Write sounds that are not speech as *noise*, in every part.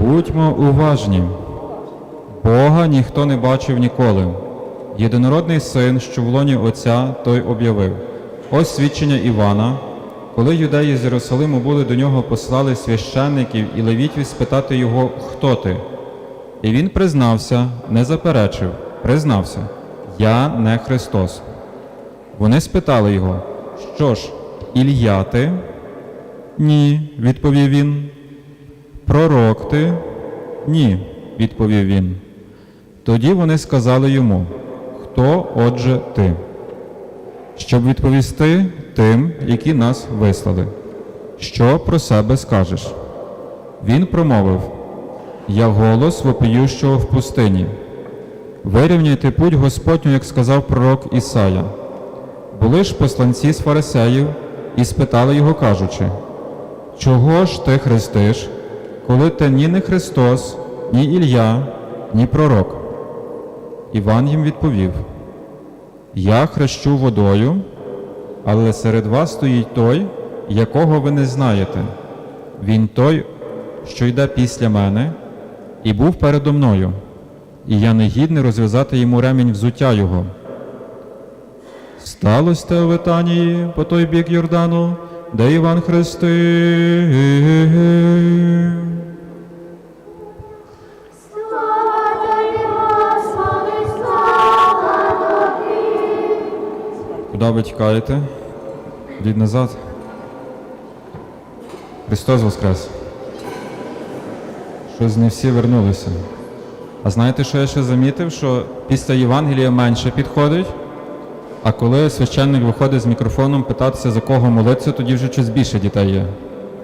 Будьмо уважні. Бога ніхто не бачив ніколи. Єдинородний син, що в лоні Отця, той об'явив. Ось свідчення Івана. Коли юдеї з Єрусалиму були до нього послали священників і левітів спитати його, хто ти? І він признався, не заперечив, признався: Я не Христос. Вони спитали його, що ж, Ілля ти? Ні, відповів він. Пророк ти? Ні, відповів він. Тоді вони сказали йому, хто отже ти? Щоб відповісти тим, які нас вислали. Що про себе скажеш? Він промовив: Я голос вопиющого в пустині. Вирівняйте путь Господню, як сказав пророк Ісая. Були ж посланці з фарисеїв і спитали його, кажучи, Чого ж ти хрестиш, коли ти ні не Христос, ні Ілля, ні пророк? Іван їм відповів: Я хрещу водою, але серед вас стоїть той, якого ви не знаєте. Він той, що йде після мене, і був передо мною, і я не гідний розв'язати йому ремінь взуття його. Сталося те у Витанії по той бік Йордану, де Іван хрестив. Куди ви тікаєте? Йдіть назад. Христос Воскрес. Щось не всі вернулися. А знаєте, що я ще замітив? Що після Євангелія менше підходить, а коли священник виходить з мікрофоном питатися, за кого молитися, тоді вже щось більше дітей є.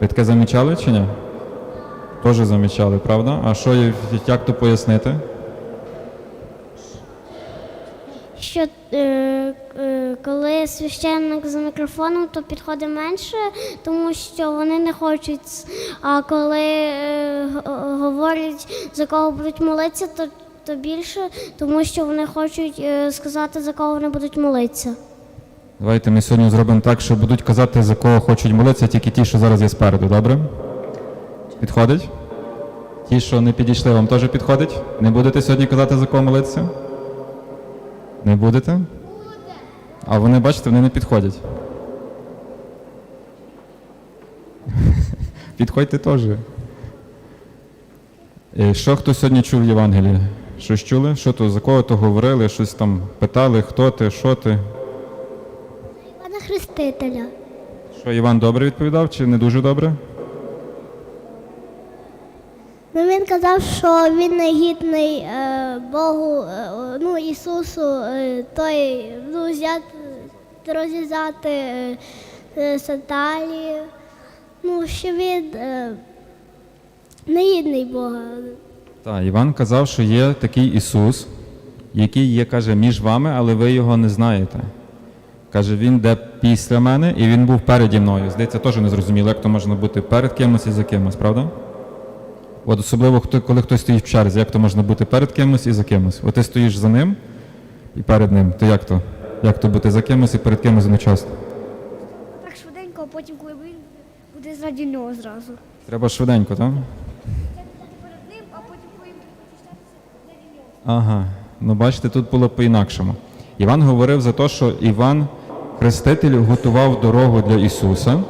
Ви таке замічали чи ні? Теж замічали, правда? А що як то пояснити? Що е, е, коли священник за мікрофоном, то підходить менше, тому що вони не хочуть. А коли е, говорять за кого будуть молитися, то, то більше, тому що вони хочуть е, сказати за кого вони будуть молитися. Давайте ми сьогодні зробимо так, що будуть казати, за кого хочуть молитися, тільки ті, що зараз є спереду, добре? Підходить? Ті, що не підійшли, вам теж підходить? Не будете сьогодні казати, за кого молитися? Не будете? А вони, бачите, вони не підходять. *laughs* Підходьте теж. Е, Що хто сьогодні чув в Євангелії? Щось чули? Що то, за кого то говорили, щось там питали, хто ти, що ти? Івана Хрестителя. Що Іван добре відповідав чи не дуже добре? Ну, він казав, що він не гідний е, Богу, е, ну, Ісусу, е, той ну, взяти, розв'язати е, е, сандалії. Ну, що він е, не гідний Бога. Так, Іван казав, що є такий Ісус, який є, каже, між вами, але ви його не знаєте. Каже, він йде після мене і він був переді мною. Здається, теж не зрозуміло, як то можна бути перед кимось і за кимось, правда? От особливо, коли хтось стоїть в черзі, як то можна бути перед кимось і за кимось. От ти стоїш за ним і перед ним. То як то? Як то бути за кимось і перед кимось одночасно? Так швиденько, а потім, коли він буде зраді нього зразу. Треба швиденько, так? Перед ним, а потім коли. Ага, ну бачите, тут було по-інакшому. Іван говорив за те, що Іван Хреститель готував дорогу для Ісуса,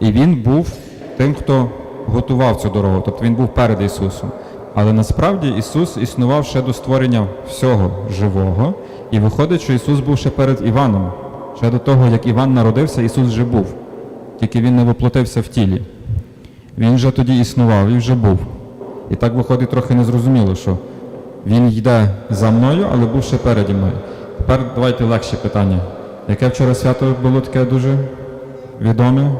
і він був тим, хто готував цю дорогу, тобто він був перед Ісусом. Але насправді Ісус існував ще до створення всього живого, і виходить, що Ісус був ще перед Іваном. Ще до того, як Іван народився, Ісус вже був, тільки Він не воплотився в тілі. Він вже тоді існував і вже був. І так виходить трохи незрозуміло, що він йде за мною, але був ще переді мною. Тепер давайте легші питання. Яке вчора свято було таке дуже відоме?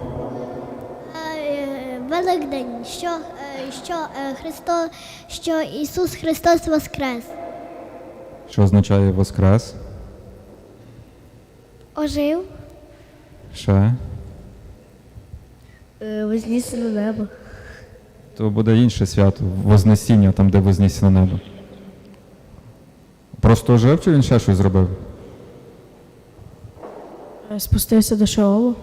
Е, що, е, що, е, Христо, що Ісус Христос Воскрес. Що означає Воскрес? Ожив. Ще? Вознісся на небо. То буде інше свято, Вознесіння, там, де вознісся на небо. Просто жив чи він ще щось зробив? Е, Спустився до Шеолу.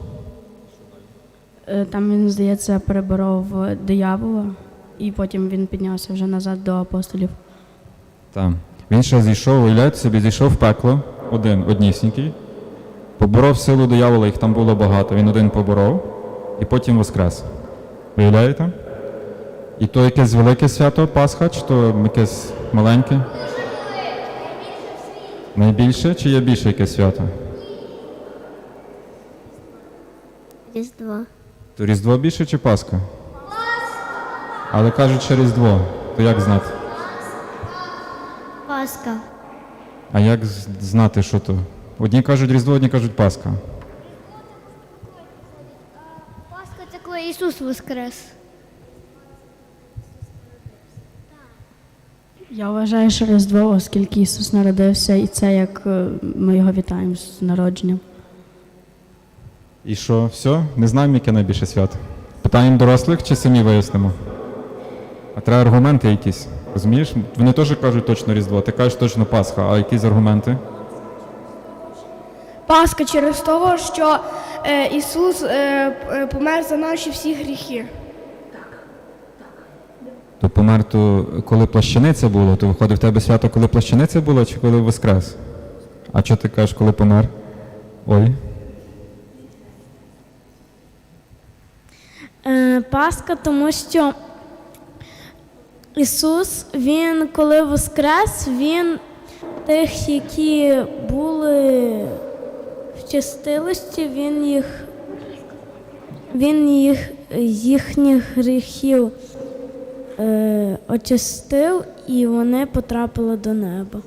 Е, Там він, здається, переборов диявола і потім він піднявся вже назад до апостолів. Так. Він ще зійшов, уявляєте собі, зійшов в пекло, один, однісінький, поборов силу диявола, їх там було багато. Він один поборов і потім воскрес. Уявляєте? І то якесь велике свято Пасха, чи то якесь маленьке? Найбільше чи є більше якесь свято? Різдво. То Різдво більше чи Пасха? Але кажуть, що Різдво. То як знати? Пасха. А як з- знати, що то? Одні кажуть Різдво, одні кажуть Пасха. Пасха це коли Ісус воскрес. Я вважаю, що Різдво, оскільки Ісус народився, і це як е, ми його вітаємо з народженням. І що, все? Не знаємо, яке найбільше свято. Питаємо дорослих чи самі вияснимо? А треба аргументи якісь. Розумієш? Вони теж кажуть точно Різдво, ти кажеш точно Пасха, а якісь аргументи? Пасха через того, що е, Ісус е, е, помер за наші всі гріхи. То помер, то коли плащаниця було, то виходить в тебе свято, коли плащаниця була, чи коли воскрес? А що ти кажеш, коли помер? Ой. Е, Пасха, тому що Ісус, Він коли воскрес, Він тих, які були в чистилості, Він їх, він їх, їхніх гріхів е, очистив і вони потрапили до неба.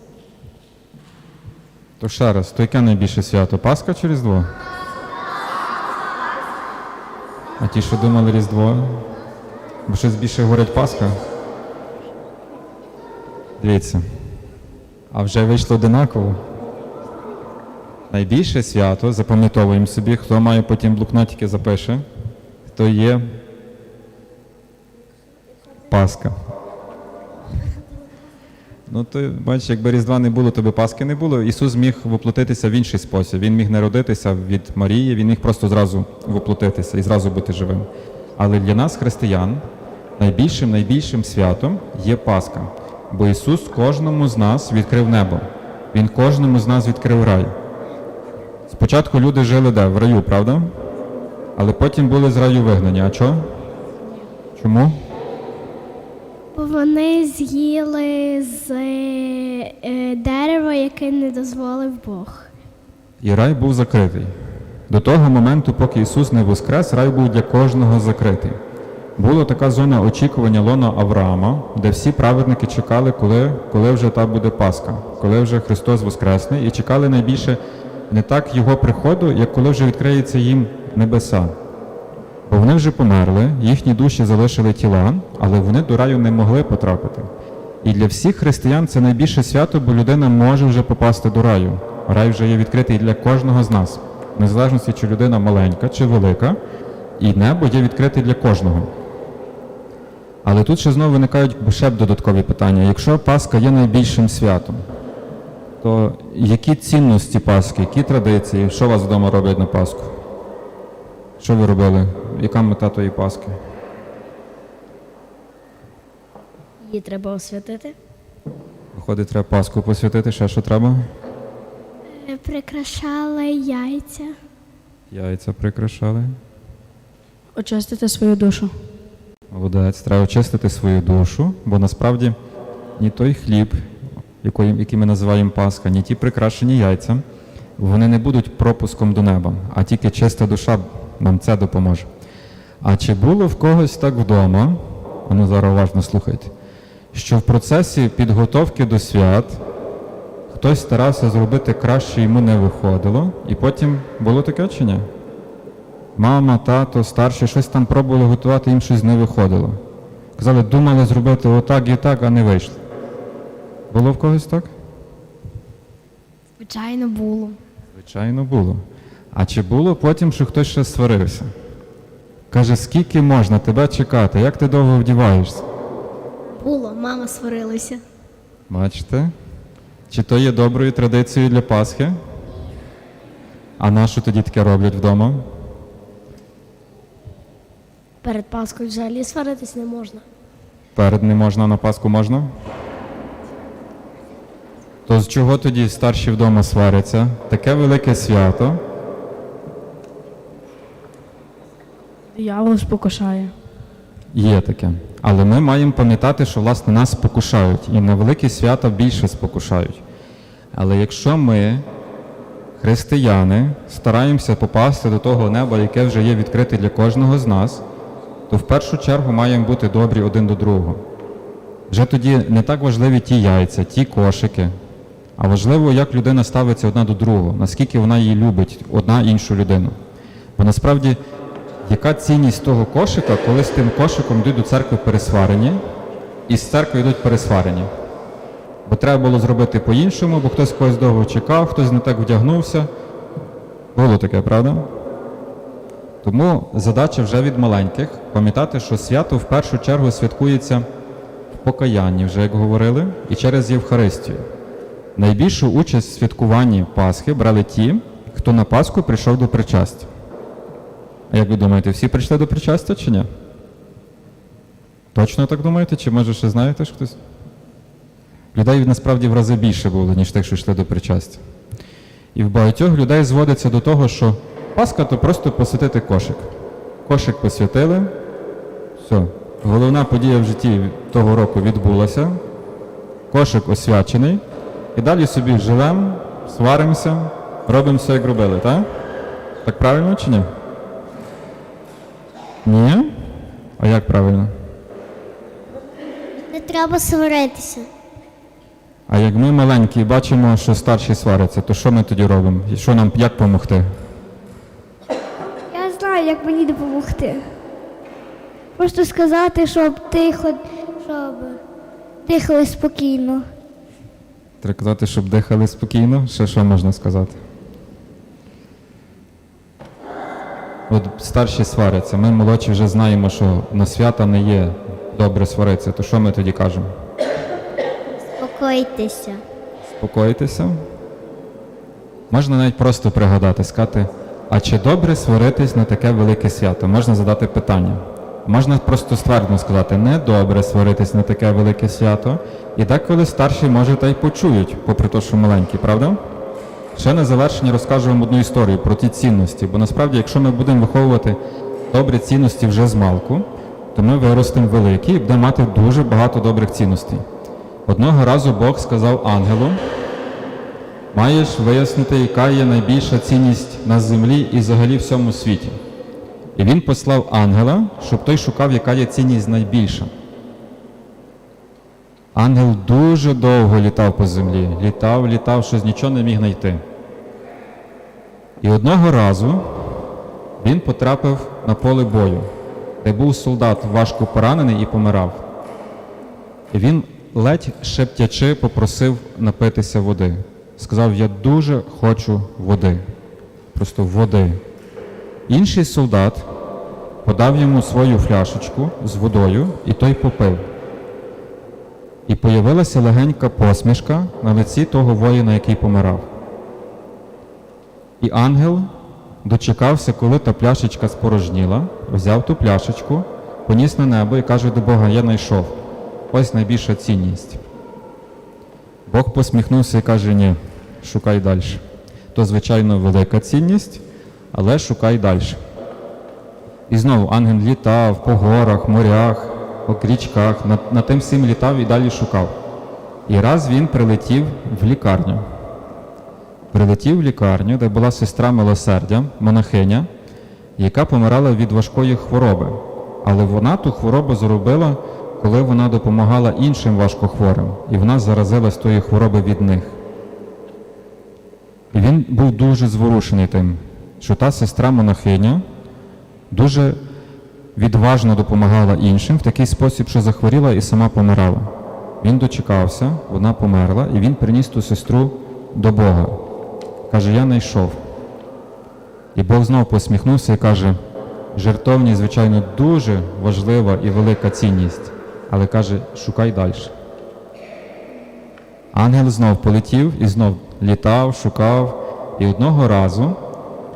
То ще раз, то яке найбільше свято? Пасха чи Різдво? А ті, що думали Різдво? Бо щось більше говорять Пасха? Дивіться. А вже вийшло одинаково. Найбільше свято, запам'ятовуємо собі, хто має потім блокнотики запише, то є Пасха. Ну, то бачиш, якби Різдва не було, то би Пасхи не було. Ісус міг воплотитися в інший спосіб. Він міг народитися від Марії, він міг просто зразу воплотитися і зразу бути живим. Але для нас, християн, найбільшим найбільшим святом є Пасха. Бо Ісус кожному з нас відкрив небо. Він кожному з нас відкрив рай. Спочатку люди жили де? В раю, правда? Але потім були з раю вигнані. А чого? Чому? Вони з'їли з е, дерева, яке не дозволив Бог. І рай був закритий. До того моменту, поки Ісус не воскрес, рай був для кожного закритий. Була така зона очікування лона Авраама, де всі праведники чекали, коли, коли вже та буде Пасха, коли вже Христос воскресне, і чекали найбільше не так Його приходу, як коли вже відкриється їм небеса. Бо вони вже померли, їхні душі залишили тіла, але вони до раю не могли потрапити. І для всіх християн це найбільше свято, бо людина може вже попасти до раю. Рай вже є відкритий для кожного з нас, в незалежності, чи людина маленька чи велика, і небо є відкрите для кожного. Але тут ще знову виникають ще б додаткові питання. Якщо Пасха є найбільшим святом, то які цінності Пасхи, які традиції, що вас вдома роблять на Пасху? Що ви робили? Яка мета тої Пасхи? Її треба освятити. Виходить, треба Пасху посвятити, ще що треба? Е, Прикрашали яйця. Яйця прикрашали. Очистити свою душу. Молодець, треба очистити свою душу, бо насправді ні той хліб, який, який ми називаємо Пасха, ні ті прикрашені яйця, вони не будуть пропуском до неба, а тільки чиста душа нам це допоможе. А чи було в когось так вдома, ну зараз уважно слухайте, що в процесі підготовки до свят хтось старався зробити краще, йому не виходило, і потім було таке чи ні? Мама, тато, старші щось там пробували готувати, їм щось не виходило. Казали, думали зробити отак і так, а не вийшло. Було в когось так? Звичайно, було. Звичайно, було. А чи було потім, що хтось ще сварився? Каже, скільки можна тебе чекати, як ти довго вдіваєшся? Було, мама сварилася. Бачите? Чи то є доброю традицією для Пасхи? А на тоді таке роблять вдома? Перед Пасхою взагалі сваритись не можна. Перед не можна, на Пасху можна? То з чого тоді старші вдома сваряться? Таке велике свято. Диявол спокушає. Є таке. Але ми маємо пам'ятати, що власне нас спокушають, і на великі свята більше спокушають. Але якщо ми, християни, стараємося попасти до того неба, яке вже є відкрите для кожного з нас, то в першу чергу маємо бути добрі один до другого. Вже тоді не так важливі ті яйця, ті кошики, а важливо, як людина ставиться одна до другого, наскільки вона її любить, одна іншу людину. Бо насправді, яка цінність того кошика, коли з тим кошиком йдуть до церкви пересварені, і з церкви йдуть пересварені? Бо треба було зробити по-іншому, бо хтось когось довго чекав, хтось не так вдягнувся. Було таке, правда? Тому задача вже від маленьких пам'ятати, що свято в першу чергу святкується в покаянні, вже як говорили, і через Євхаристію. Найбільшу участь в святкуванні Пасхи брали ті, хто на Пасху прийшов до причастя. А як ви думаєте, всі прийшли до причастя чи ні? Точно так думаєте? Чи може ще знаєте що хтось? Людей насправді в рази більше було, ніж тих, що йшли до причастя. І в багатьох людей зводиться до того, що Пасха то просто посвятити кошик. Кошик посвятили, все. Головна подія в житті того року відбулася. Кошик освячений. І далі собі живемо, сваримося, робимо все, як робили, так? Так правильно чи ні? Ні? А як правильно? Не треба сваритися. А як ми маленькі і бачимо, що старші сваряться, то що ми тоді робимо? І що нам як допомогти? Я знаю, як мені допомогти. Просто сказати, щоб тихо, щоб дихали спокійно. Треба казати, щоб дихали спокійно. Ще що можна сказати? От старші сваряться. Ми молодші вже знаємо, що на свята не є добре сваритися. То що ми тоді кажемо? Спокойтеся. Спокоїтися. Можна навіть просто пригадати, сказати, а чи добре сваритись на таке велике свято? Можна задати питання. Можна просто ствердно сказати, не добре сваритись на таке велике свято. І деколи старші, може, та й почують, попри те, що маленькі, правда? Ще на завершення розкажу вам одну історію про ті цінності. Бо насправді, якщо ми будемо виховувати добрі цінності вже з малку, то ми виростемо великі і будемо мати дуже багато добрих цінностей. Одного разу Бог сказав ангелу, маєш вияснити, яка є найбільша цінність на землі і взагалі всьому світі. І він послав ангела, щоб той шукав, яка є цінність найбільша. Ангел дуже довго літав по землі, літав, літав, щось нічого не міг знайти. І одного разу він потрапив на поле бою, де був солдат важко поранений і помирав. І він ледь шептячи попросив напитися води. Сказав: Я дуже хочу води. Просто води. Інший солдат подав йому свою фляшечку з водою, і той попив. І появилася легенька посмішка на лиці того воїна, який помирав. І ангел дочекався, коли та пляшечка спорожніла, взяв ту пляшечку, поніс на небо і каже до Бога: Я знайшов. Ось найбільша цінність. Бог посміхнувся і каже: ні, шукай далі. То, звичайно, велика цінність, але шукай далі. І знову ангел літав по горах, морях, по річках, над, над тим всім літав і далі шукав. І раз він прилетів в лікарню. Прилетів в лікарню, де була сестра милосердя, монахиня, яка помирала від важкої хвороби. Але вона ту хворобу зробила, коли вона допомагала іншим важкохворим, і вона заразилась тої хвороби від них. І він був дуже зворушений тим, що та сестра монахиня дуже відважно допомагала іншим в такий спосіб, що захворіла і сама помирала. Він дочекався, вона померла, і він приніс ту сестру до Бога. Каже, я знайшов. І Бог знов посміхнувся і каже, жертовність, звичайно, дуже важлива і велика цінність, але каже, шукай далі. Ангел знов полетів і знов літав, шукав, і одного разу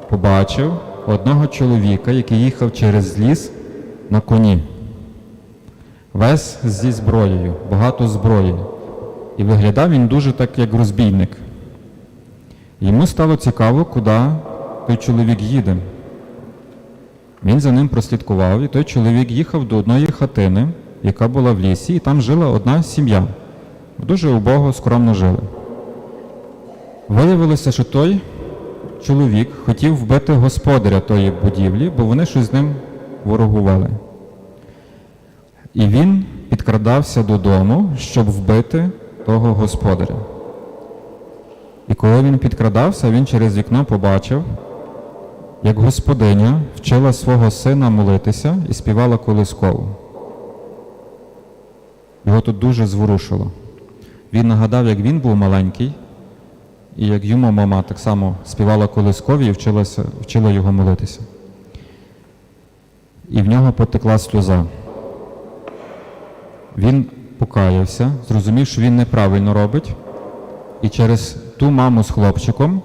побачив одного чоловіка, який їхав через ліс на коні. весь зі зброєю, багато зброї. І виглядав він дуже так, як розбійник. Йому стало цікаво, куди той чоловік їде. Він за ним прослідкував, і той чоловік їхав до одної хатини, яка була в лісі, і там жила одна сім'я. Дуже убого, скромно жили. Виявилося, що той чоловік хотів вбити господаря тої будівлі, бо вони щось з ним ворогували. І він підкрадався додому, щоб вбити того господаря. І коли він підкрадався, він через вікно побачив, як господиня вчила свого сина молитися і співала колискову. Його тут дуже зворушило. Він нагадав, як він був маленький, і як йому мама так само співала колискові і вчилася, вчила його молитися. І в нього потекла сльоза. Він покаявся, зрозумів, що він неправильно робить, і через ту маму з хлопчиком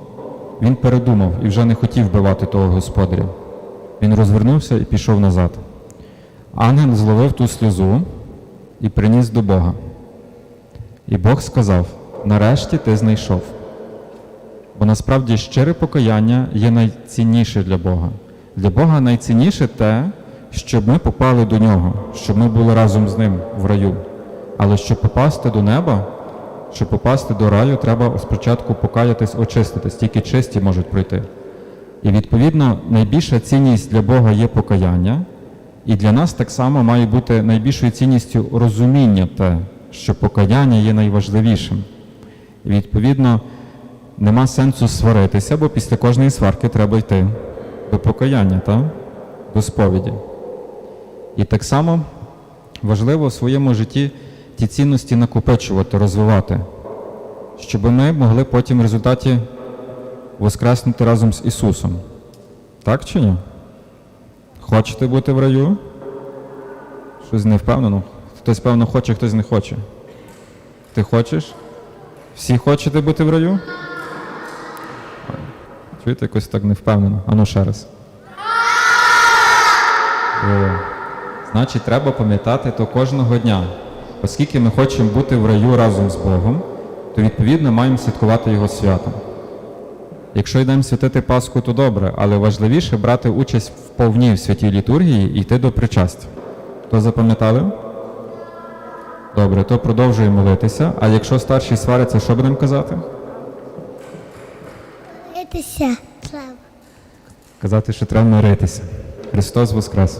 він передумав і вже не хотів вбивати того господаря. Він розвернувся і пішов назад. Ангел зловив ту сльозу і приніс до Бога. І Бог сказав: нарешті ти знайшов. Бо насправді щире покаяння є найцінніше для Бога. Для Бога найцінніше те, щоб ми попали до Нього, щоб ми були разом з Ним в раю. Але щоб попасти до неба, щоб попасти до раю, треба спочатку покаятись, очиститись, тільки чисті можуть пройти. І відповідно найбільша цінність для Бога є покаяння, і для нас так само має бути найбільшою цінністю розуміння те, що покаяння є найважливішим. І відповідно нема сенсу сваритися, бо після кожної сварки треба йти до покаяння, та? до сповіді. І так само важливо в своєму житті ті цінності накопичувати, розвивати, щоб ми могли потім в результаті воскреснути разом з Ісусом. Так чи ні? Хочете бути в раю? Щось не впевнено. Хтось, певно, хоче, хтось не хоче. Ти хочеш? Всі хочете бути в раю? Чуєте, якось так не впевнено. Ану ще раз. Значить, треба пам'ятати то кожного дня. Оскільки ми хочемо бути в раю разом з Богом, то відповідно маємо святкувати Його святом. Якщо йдемо святити Пасху, то добре, але важливіше брати участь в святій літургії і йти до причастя. То запам'ятали? Добре, то продовжуємо молитися. А якщо старші сваряться, що будемо казати? Треба. Казати, що треба миритися. Христос Воскрес.